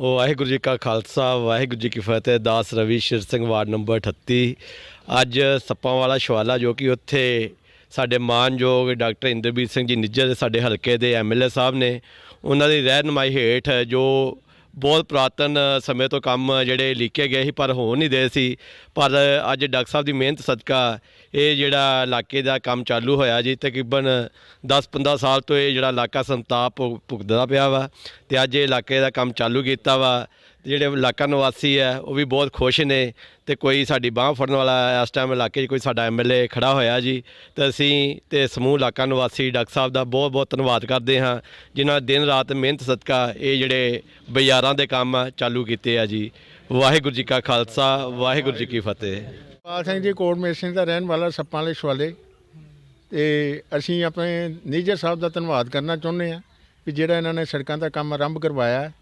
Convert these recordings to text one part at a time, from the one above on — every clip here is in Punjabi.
ਵਾਹਿਗੁਰੂ ਜੀ ਕਾ ਖਾਲਸਾ, ਵਾਹਿਗੁਰੂ ਜੀ ਕੀ ਫਤਿਹ, ਦਾਸ ਰਵੀ ਸ਼ਿਰ ਸਿੰਘ ਵਾਰਡ ਨੰਬਰ 38 ਅੱਜ ਸੱਪਾਂ ਵਾਲਾ ਸ਼ਵਾਲਾ ਜੋ ਕਿ ਉੱਥੇ ਸਾਡੇ ਮਾਨਯੋਗ ਡਾਕਟਰ ਇੰਦਰਬੀਰ ਸਿੰਘ ਜੀ ਨਿੱਜਰ ਸਾਡੇ ਹਲਕੇ ਦੇ ਐਮਐਲਏ ਸਾਹਿਬ ਨੇ, ਉਹਨਾਂ ਦੀ ਰਹਿਨਮਾਈ ਹੇਠ ਜੋ ਬਹੁਤ ਪੁਰਾਤਨ ਸਮੇਂ ਤੋਂ ਕੰਮ ਜਿਹੜੇ ਲਿਖੇ ਗਏ ਸੀ, ਪਰ ਹੋ ਨਹੀਂ ਦੇ ਸੀ। ਪਰ ਅੱਜ ਡਾਕਟਰ ਸਾਹਿਬ ਦੀ ਮਿਹਨਤ ਸਦਕਾ ਇਹ ਜਿਹੜਾ ਇਲਾਕੇ ਦਾ ਕੰਮ ਚਾਲੂ ਹੋਇਆ ਜੀ, ਤਕਰੀਬਨ 10-15 ਸਾਲ ਤੋਂ ਇਹ ਜਿਹੜਾ ਇਲਾਕਾ ਸੰਤਾਪ ਭੁਗ- ਭੁਗਤਦਾ ਪਿਆ ਵਾ ਤੇ ਅੱਜ ਇਹ ਇਲਾਕੇ ਦਾ ਕੰਮ ਚਾਲੂ ਕੀਤਾ ਵਾ। ਜਿਹੜੇ ਇਲਾਕਾ ਨਿਵਾਸੀ ਹੈ, ਉਹ ਵੀ ਬਹੁਤ ਖੁਸ਼ ਨੇ ਤੇ ਕੋਈ ਸਾਡੀ ਬਾਹ ਫੜਨ ਵਾਲਾ ਇਸ ਟਾਈਮ ਇਲਾਕੇ 'ਚ ਕੋਈ ਸਾਡਾ ਐਮਐਲਏ ਖੜਾ ਹੋਇਆ ਜੀ, ਤੇ ਅਸੀਂ ਤੇ ਸਮੂਹ ਇਲਾਕਾ ਨਿਵਾਸੀ ਡਾਕਟਰ ਸਾਹਿਬ ਦਾ ਬਹੁਤ ਬਹੁਤ ਧੰਨਵਾਦ ਕਰਦੇ ਹਾਂ, ਜਿਨ੍ਹਾਂ ਦਿਨ ਰਾਤ ਮਿਹਨਤ ਸਦਕਾ ਇਹ ਜਿਹੜੇ ਬਾਜ਼ਾਰਾਂ ਦੇ ਕੰਮ ਚਾਲੂ ਕੀਤੇ ਆ ਜੀ। ਵਾਹਿਗੁਰੂ ਜੀ ਕਾ ਖਾਲਸਾ, ਵਾਹਿਗੁਰੂ ਜੀ ਕੀ ਫਤਿਹ। ਪਾਲ ਸਿੰਘ ਜੀ ਕੋਟ ਮੇਸ਼ਨ ਦਾ ਰਹਿਣ ਵਾਲਾ ਸੱਪਾਂ ਵਾਲੇ ਸ਼ਵਾਲੇ। ਤੇ ਅਸੀਂ ਆਪਣੇ ਨੀਜਰ ਸਾਹਿਬ ਦਾ ਧੰਨਵਾਦ ਕਰਨਾ ਚਾਹੁੰਦੇ ਹਾਂ ਕਿ ਜਿਹੜਾ ਇਹਨਾਂ ਨੇ ਸੜਕਾਂ ਦਾ ਕੰਮ ਆਰੰਭ ਕਰਵਾਇਆ ਹੈ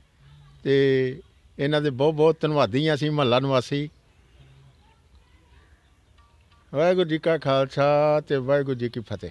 ਤੇ ਇਹਨਾਂ ਦੇ ਬਹੁਤ ਬਹੁਤ ਧੰਨਵਾਦੀ ਹਾਂ ਅਸੀਂ, ਮਹੱਲਾ ਨਿਵਾਸੀ। ਵਾਹਿਗੁਰੂ ਜੀ ਕਾ ਖਾਲਸਾ ਤੇ ਵਾਹਿਗੁਰੂ ਜੀ ਕੀ ਫਤਿਹ।